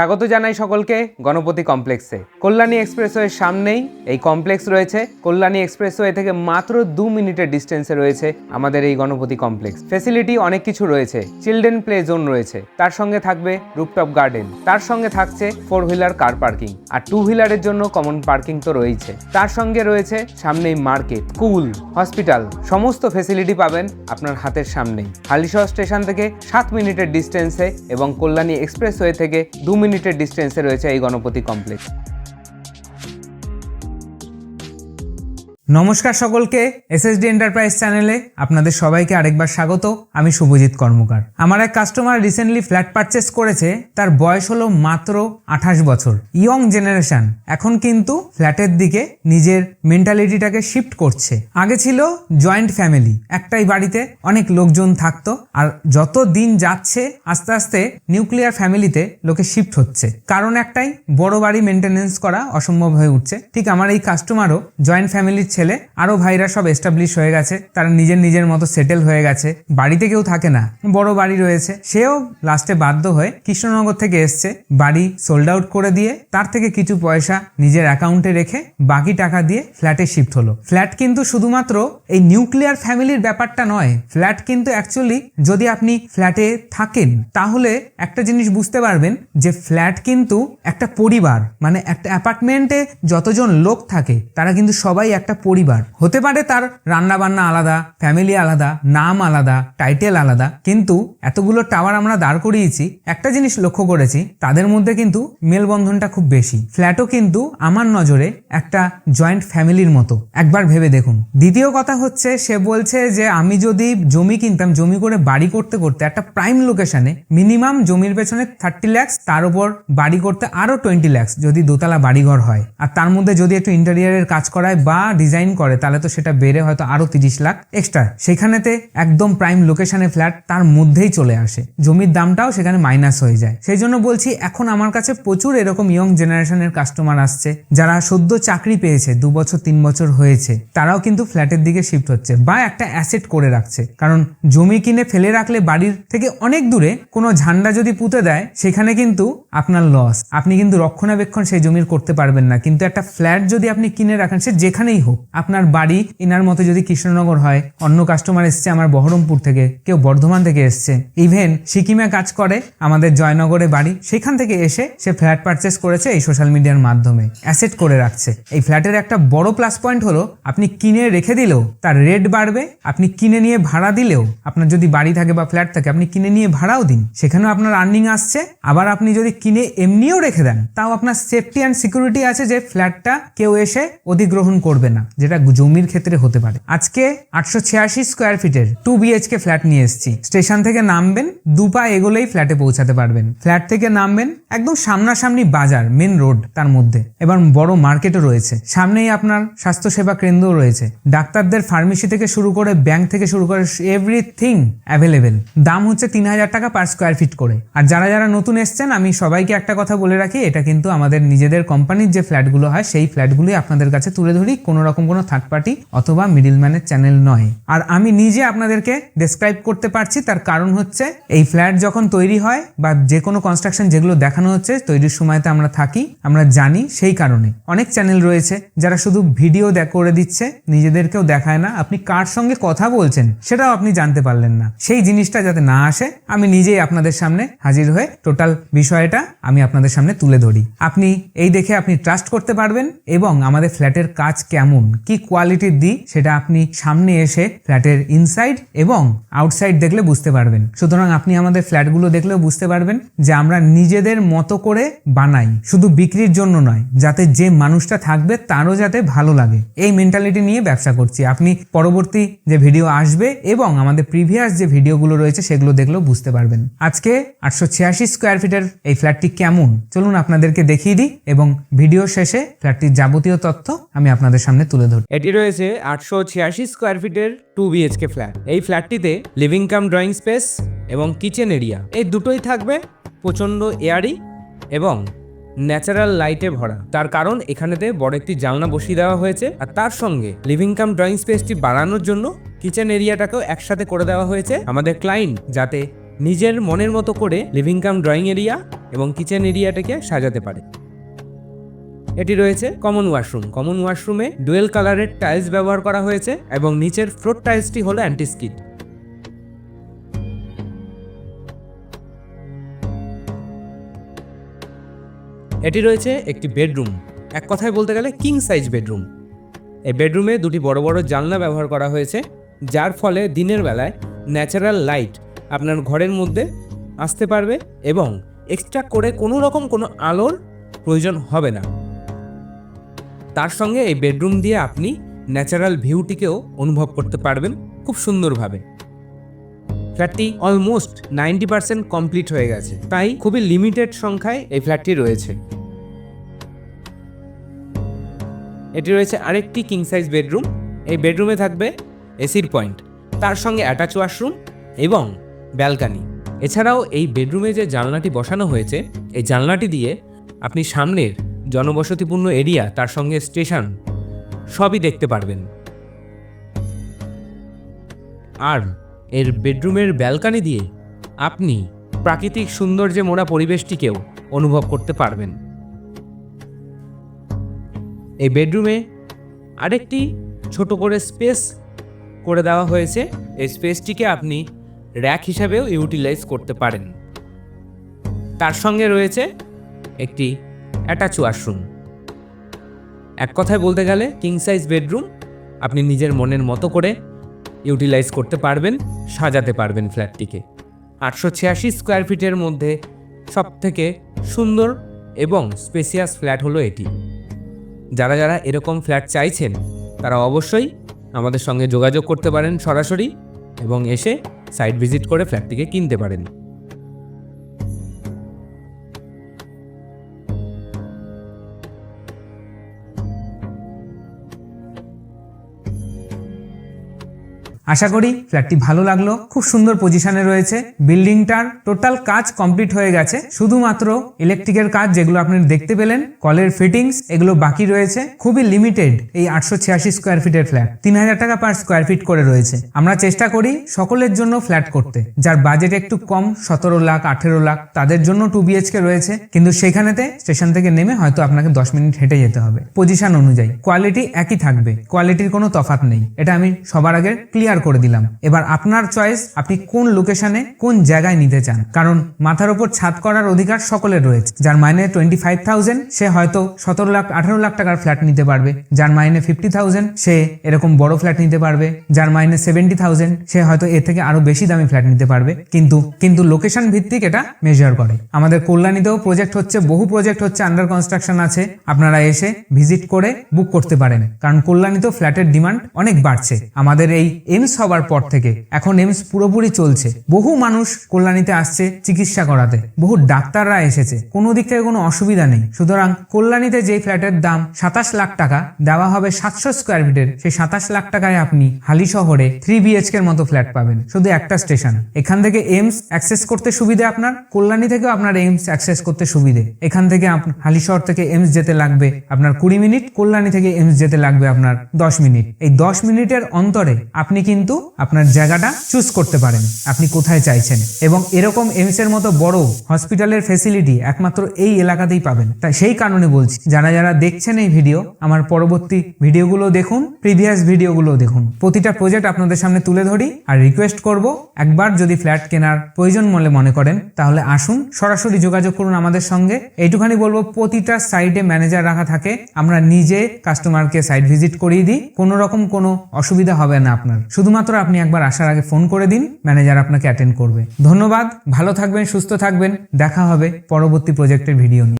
স্বাগত জানাই সকলকে গণপতি কমপ্লেক্সে। কল্যাণী এক্সপ্রেসওয়ের সামনেই এই কমপ্লেক্স রয়েছে। কল্যাণী এক্সপ্রেসওয়ে থেকে মাত্র দু মিনিটের ডিস্টেন্সে রয়েছে আমাদের এই গণপতি কমপ্লেক্স। ফেসিলিটি অনেক কিছু রয়েছে। চিলড্রেন প্লে জোন রয়েছে। তার সঙ্গে থাকবে রুপটপ গার্ডেন। তার সঙ্গে থাকছে ফোর হুইলার কার পার্কিং। আর টু হুইলারের জন্য কমন পার্কিং তো রয়েছে। তার সঙ্গে রয়েছে সামনেই মার্কেট স্কুল হসপিটাল। সমস্ত ফেসিলিটি পাবেন আপনার হাতের সামনেই। হালিশহর স্টেশন থেকে সাত মিনিটের ডিস্টেন্সে এবং কল্যাণী এক্সপ্রেসওয়ে থেকে দু মিনিটের ডিস্টেন্সে রয়েছে এই গণপতি কমপ্লেক্স নমস্কার সকলকে এসএসডি এন্টারপ্রাইজ চ্যানেলে আপনাদের সবাইকে আরেকবার স্বাগত। আমি শুভজিৎ কর্মকার। আমার এক কাস্টমার রিসেন্টলি ফ্ল্যাট পারচেস করেছে। তার বয়স হলো মাত্র আঠাশ বছর। Young generation. এখন কিন্তু ফ্ল্যাটের দিকে নিজের মেন্টালিটিটাকে শিফট করছে। আগে ছিল জয়েন্ট ফ্যামিলি একটাই বাড়িতে অনেক লোকজন থাকতো। আর যত দিন যাচ্ছে, আস্তে আস্তে নিউক্লিয়ার ফ্যামিলিতে লোকে শিফট হচ্ছে। কারণ একটাই, বড় বাড়ি মেনটেনেন্স করা অসম্ভব হয়ে উঠছে। ঠিক আমার এই কাস্টমারও জয়েন্ট ফ্যামিলির ছেলে, আরও ভাইরা সব এস্টাবলিশ হয়ে গেছে। তারা নিজের নিজের মতো সেটেল হয়ে গেছে। বাড়িতে কেউ থাকে না। বড় বাড়ি রয়েছে। সেও লাস্টে বাধ্য হয়ে কৃষ্ণনগর থেকে এসছে। বাড়ি সোল্ড আউট করে দিয়ে তার থেকে কিছু পয়সা নিজের অ্যাকাউন্টে রেখে বাকি টাকা দিয়ে ফ্ল্যাটে শিফট হলো। ফ্ল্যাট কিন্তু শুধুমাত্র এই নিউক্লিয়ার ফ্যামিলির ব্যাপারটা নয়। ফ্ল্যাট কিন্তু অ্যাকচুয়ালি যদি আপনি ফ্ল্যাটে থাকেন, তাহলে একটা জিনিস বুঝতে পারবেন যে ফ্ল্যাট কিন্তু একটা পরিবার মানে একটা অ্যাপার্টমেন্টে যতজন লোক থাকে, তারা কিন্তু সবাই একটা পরিবার। হতে পারে তার রান্না বান্না আলাদা ফ্যামিলি আলাদা, নাম আলাদা টাইটেল আলাদা। কিন্তু এতগুলো টাওয়ার আমরা দাঁড় করিয়েছি, একটা জিনিস লক্ষ্য করেছি, তাদের মধ্যে কিন্তু মেলবন্ধনটা খুব বেশি। ফ্ল্যাটও কিন্তু আমার নজরে একটা জয়েন্ট ফ্যামিলির মতো। একবার ভেবে দেখুন। দ্বিতীয় কথা হচ্ছে, সে বলছে যে আমি যদি জমি কিনতাম, জমি করে বাড়ি করতে করতে একটা প্রাইম লোকেশনে মিনিমাম জমির পেছনে থার্টি ল্যাক্স তার উপর বাড়ি করতে আরও টোয়েন্টি ল্যাক্স যদি দোতলা বাড়িঘর হয়। আর তার মধ্যে যদি একটু ইন্টেরিয়ারের কাজ করায় বা ডিজাইন করে, তাহলে তো সেটা বেড়ে হয়তো আরও তিরিশ লাখ এক্সট্রা সেখানেতে একদম প্রাইম লোকেশনে ফ্ল্যাট তার মধ্যেই চলে আসে। জমির দামটাও সেখানে মাইনাস হয়ে যায়। সেই জন্য বলছি, এখন আমার কাছে প্রচুর এরকম ইয়ং জেনারেশনের কাস্টমার আসছে, যারা সদ্য চাকরি পেয়েছে, দু বছর, তিন বছর হয়েছে, তারাও কিন্তু ফ্ল্যাটের দিকে শিফট হচ্ছে বা একটা অ্যাসেট করে রাখছে। কারণ জমি কিনে ফেলে রাখলে বাড়ির থেকে অনেক দূরে কোনো ঝান্ডা যদি পুঁতে দেয়, সেখানে কিন্তু আপনার লস আপনি কিন্তু রক্ষণাবেক্ষণ সেই জমির করতে পারবেন না। কিন্তু একটা ফ্ল্যাট যদি আপনি কিনে রাখেন, সে যেখানেই হোক আপনার বাড়ি ইনার মতে যদি কৃষ্ণনগর হয়, অন্য কাস্টমার এসছে আমার বহরমপুর থেকে, কেউ বর্ধমান থেকে এসছে। ইভেন সিকিমে কাজ করে, আমাদের জয়নগরে বাড়ি, সেখান থেকে এসে সে ফ্ল্যাট পারচেস করেছে এই সোশ্যাল মিডিয়ার মাধ্যমে অ্যাসেট করে রাখছে। এই ফ্ল্যাটের একটা বড় প্লাস পয়েন্ট হলো, আপনি কিনে রেখে দিলেও তার রেট বাড়বে, আপনি কিনে নিয়ে ভাড়া দিলেও, আপনার যদি বাড়ি থাকে বা ফ্ল্যাট থাকে, আপনি কিনে নিয়ে ভাড়াও দিন। সেখানেও আপনার আর্নিং আসছে, আবার আপনি যদি কিনে এমনিও রেখে দেন, তাও আপনার সেফটি অ্যান্ড সিকিউরিটি আছে যে ফ্ল্যাটটা কেউ এসে অধিগ্রহণ করবে না। যেটা জমির ক্ষেত্রে হতে পারে। আজকে আটশো ছিয়াশি স্কোয়ার ফিটের টু বিএইচকে ফ্ল্যাট নিয়ে এসেছি। স্টেশন থেকে নামবেন, দু পা এগোলেই ফ্ল্যাটে পৌঁছাতে পারবেন। ফ্ল্যাট থেকে নামবেন, একদম সামনাসামনি বাজার মেন রোড তার মধ্যে। এবার বড় মার্কেটও রয়েছে। সামনেই আপনার স্বাস্থ্যসেবা কেন্দ্রও রয়েছে। ডাক্তারদের ফার্মেসি থেকে শুরু করে ব্যাংক থেকে শুরু করে এভরিথিং অ্যাভেলেবেল দাম হচ্ছে তিন হাজার টাকা পার স্কোয়ার ফিট করে। আর যারা যারা নতুন এসছেন, আমি সবাইকে একটা কথা বলে রাখি, এটা কিন্তু আমাদের নিজেদের কোম্পানির যে ফ্ল্যাটগুলো হয়, সেই ফ্ল্যাটগুলোই আপনাদের কাছে তুলে ধরি। কোনো রকম কোনো থার্ড পার্টি অথবা মিডিলম্যানের চ্যানেল নয়। আর আমি নিজে আপনাদেরকে ডেসক্রাইব করতে পারছি, তার কারণ হচ্ছে এই ফ্ল্যাট যখন তৈরি হয় বা যে কোনো কনস্ট্রাকশন যেগুলো দেখানো হচ্ছে, তৈরির সময়তে আমরা থাকি, আমরা জানি সেই কারণে। অনেক চ্যানেল রয়েছে যারা শুধু ভিডিও করে দিচ্ছে, নিজেদেরকেও দেখায় না। আপনি কার সঙ্গে কথা বলছেন সেটাও আপনি জানতে পারলেন না। সেই জিনিসটা যাতে না আসে, আমি নিজেই আপনাদের সামনে হাজির হয়ে টোটাল বিষয়টা আমি আপনাদের সামনে তুলে ধরি। আপনি এই দেখে আপনি ট্রাস্ট করতে পারবেন এবং আমাদের ফ্ল্যাটের কাজ কেমন? কি কোয়ালিটির দিই সেটা আপনি সামনে এসে ফ্ল্যাটের ইনসাইড এবং আউটসাইড দেখলে বুঝতে পারবেন। সুতরাং আপনি আমাদের ফ্ল্যাটগুলো দেখলেও বুঝতে পারবেন যে আমরা নিজেদের মতো করে বানাই, শুধু বিক্রির জন্য নয়, যাতে যে মানুষটা থাকবে তারও যাতে ভালো লাগে। এই মেন্টালিটি নিয়ে ব্যবসা করছি। আপনি পরবর্তী যে ভিডিও আসবে এবং আমাদের প্রিভিয়াস যে ভিডিওগুলো রয়েছে সেগুলো দেখলেও বুঝতে পারবেন। আজকে আটশো ছিয়াশি স্কোয়ার ফিটের এই ফ্ল্যাটটি কেমন? চলুন আপনাদেরকে দেখিয়ে দিই এবং ভিডিও শেষে ফ্ল্যাটটির যাবতীয় তথ্য আমি আপনাদের সামনে তুলে ধরি এটি রয়েছে আটশো ছিয়াশি স্কোয়ার ফিটের টু বিএইচকে ফ্ল্যাট এই ফ্ল্যাটটিতে লিভিং কাম ড্রয়িং স্পেস এবং কিচেন এরিয়া এই দুটোই থাকবে প্রচণ্ড এয়ারি এবং ন্যাচারাল লাইটে ভরা। তার কারণ এখানেতে বড় একটি জানলা বসিয়ে দেওয়া হয়েছে। আর তার সঙ্গে লিভিং কাম ড্রয়িং স্পেসটি বাড়ানোর জন্য কিচেন এরিয়াটাকেও একসাথে করে দেওয়া হয়েছে আমাদের ক্লায়েন্ট যাতে নিজের মনের মতো করে লিভিং কাম ড্রয়িং এরিয়া এবং কিচেন এরিয়াটাকে সাজাতে পারে। এটি রয়েছে কমন ওয়াশরুম কমন ওয়াশরুমে ডুয়েল কালারের টাইলস ব্যবহার করা হয়েছে এবং নিচের ফ্লোর টাইলসটি হলো অ্যান্টিস্কিড এটি রয়েছে একটি বেডরুম এক কথায় বলতে গেলে কিং সাইজ বেডরুম এই বেডরুমে দুটি বড় বড় জানলা ব্যবহার করা হয়েছে, যার ফলে দিনের বেলায় ন্যাচারাল লাইট আপনার ঘরের মধ্যে আসতে পারবে এবং এক্সট্রা করে কোনো রকম কোনো আলোর প্রয়োজন হবে না। তার সঙ্গে এই বেডরুম দিয়ে আপনি ন্যাচারাল ভিউটিকেও অনুভব করতে পারবেন খুব সুন্দরভাবে। ফ্ল্যাটটি অলমোস্ট নাইনটি পার্সেন্ট কমপ্লিট হয়ে গেছে, তাই খুবই লিমিটেড সংখ্যায় এই ফ্ল্যাটটি রয়েছে। এটি রয়েছে আরেকটি কিং সাইজ বেডরুম, এই বেডরুমে থাকবে এসির পয়েন্ট তার সঙ্গে অ্যাটাচ ওয়াশরুম এবং ব্যালকানি এছাড়াও এই বেডরুমে যে জানলাটি বসানো হয়েছে, এই জানলাটি দিয়ে আপনি সামনের জনবসতিপূর্ণ এরিয়া তার সঙ্গে স্টেশন, সবই দেখতে পারবেন। আর এর বেডরুমের ব্যালকানি দিয়ে আপনি প্রাকৃতিক সৌন্দর্যে মোড়া পরিবেশটিকেও অনুভব করতে পারবেন। এই বেডরুমে আরেকটি ছোট করে স্পেস করে দেওয়া হয়েছে। এই স্পেসটিকে আপনি র্যাক হিসাবেও ইউটিলাইজ করতে পারেন। তার সঙ্গে রয়েছে একটি অ্যাটাচ ওয়াশরুম। এক কথায় বলতে গেলে কিং সাইজ বেডরুম আপনি নিজের মনের মতো করে ইউটিলাইজ করতে পারবেন, সাজাতে পারবেন ফ্ল্যাটটিকে আটশো ছিয়াশি স্কোয়ার ফিটের মধ্যে সব থেকে সুন্দর এবং স্পেসিয়াস ফ্ল্যাট হলো এটি। যারা যারা এরকম ফ্ল্যাট চাইছেন, তারা অবশ্যই আমাদের সঙ্গে যোগাযোগ করতে পারেন সরাসরি এবং এসে সাইট ভিজিট করে ফ্ল্যাটটিকে কিনতে পারেন। আশা করি ফ্ল্যাটটি ভালো লাগল। খুব সুন্দর পজিশনে রয়েছে। বিল্ডিংটার টোটাল কাজ কমপ্লিট হয়ে গেছে। শুধুমাত্র ইলেকট্রিকের কাজ যেগুলো আপনি দেখতে পেলেন, কলের ফিটিংস, এগুলো বাকি রয়েছে। খুবই লিমিটেড এই আটশো ছিয়াশি স্কোয়ার ফিটের ফ্ল্যাট। তিন হাজার টাকা পার স্কোয়ার ফিট করে রয়েছে। আমরা চেষ্টা করি সকলের জন্য ফ্ল্যাট করতে। যার বাজেট একটু কম, সতেরো লাখ, আঠেরো লাখ, তাদের জন্য টু বিএচকে রয়েছে। কিন্তু সেখানেতে স্টেশন থেকে নেমে হয়তো আপনাকে দশ মিনিট হেঁটে যেতে হবে। পজিশন অনুযায়ী। কোয়ালিটি একই থাকবে। কোয়ালিটির কোনো তফাৎ নেই। এটা আমি সবার আগে ক্লিয়ার করে দিলাম। এবার আপনার চয়েস আপনি কোন লোকেশনে কোন জায়গায় নিতে চান। কারণ মাথার উপর ছাদ করার অধিকার সকলের রয়েছে। যার মাইনে টোয়েন্টি ফাইভ থাউজেন্ড সে হয়তো সতেরো লাখ, আঠারো লাখ টাকার ফ্ল্যাট নিতে পারবে। যার মাইনে ফিফটি থাউজেন্ড সে এরকম বড় ফ্ল্যাট নিতে পারবে। যার মাইনে সেভেন্টি থাউজেন্ড সে হয়তো এর থেকে আরও বেশি দামি ফ্ল্যাট নিতে পারবে। কিন্তু কিন্তু লোকেশন ভিত্তিক এটা মেজার করে। আমাদের কল্যাণীতেও প্রজেক্ট হচ্ছে, বহু প্রজেক্ট হচ্ছে আন্ডার কনস্ট্রাকশন আছে। আপনারা এসে ভিজিট করে বুক করতে পারেন। কারণ কল্যাণীতেও ফ্ল্যাটের ডিমান্ড অনেক বাড়ছে। আমাদের এই এমস হবার পর থেকে। এখন এমস পুরোপুরি চলছে। বহু মানুষ কল্যাণীতে আসছে চিকিৎসা করাতে। বহু ডাক্তাররা এসেছে। কোনো দিক থেকে কোনো অসুবিধা নেই। সুতরাং কল্যাণীতে যে ফ্ল্যাটের দাম সাতাশ লাখ টাকা, দেওয়া হবে সাতশো স্কোয়ার ফিটের সেই সাতাশ লাখ টাকায় আপনি হালি শহরে থ্রি বিএচকে এর মতো ফ্ল্যাট পাবেন। শুধু একটা স্টেশন এখান থেকে এমস অ্যাক্সেস করতে সুবিধে আপনার? কল্যাণী থেকেও আপনার এমস অ্যাক্সেস করতে সুবিধে। এখান থেকে আপ- হালিশহর থেকে এমস যেতে লাগবে আপনার কুড়ি মিনিট। কল্যাণী থেকে এমস যেতে লাগবে আপনার দশ মিনিট। এই দশ মিনিটের অন্তরে আপনি কিন্তু আপনার জায়গাটা চুজ করতে পারেন। আপনি কোথায় চাইছেন? এবং এরকম এমস এর মতো বড় হসপিটালের ফেসিলিটি একমাত্র এই এলাকাতেই পাবেন। তাই সেই কারণে বলছি, যারা যারা দেখছেন এই ভিডিও আমার পরবর্তী ভিডিওগুলো দেখুন প্রিভিয়াস ভিডিওগুলো দেখুন। প্রতিটা প্রজেক্ট আপনাদের সামনে তুলে ধরি আর রিকোয়েস্ট করব, একবার যদি ফ্ল্যাট কেনার প্রয়োজন বলে মনে করেন, তাহলে আসুন, সরাসরি যোগাযোগ করুন আমাদের সঙ্গে। এইটুখানি বলব, প্রতিটা সাইডে ম্যানেজার রাখা থাকে, আমরা নিজে কাস্টমারকে সাইট ভিজিট করিয়ে দিই। কোনো রকম কোনো অসুবিধা হবে না আপনার। শুধুমাত্র আপনি একবার আসার আগে ফোন করে দিন, ম্যানেজার আপনাকে অ্যাটেন্ড করবে। ধন্যবাদ, ভালো থাকবেন, সুস্থ থাকবেন, দেখা হবে পরবর্তী প্রজেক্টের ভিডিও নিয়ে।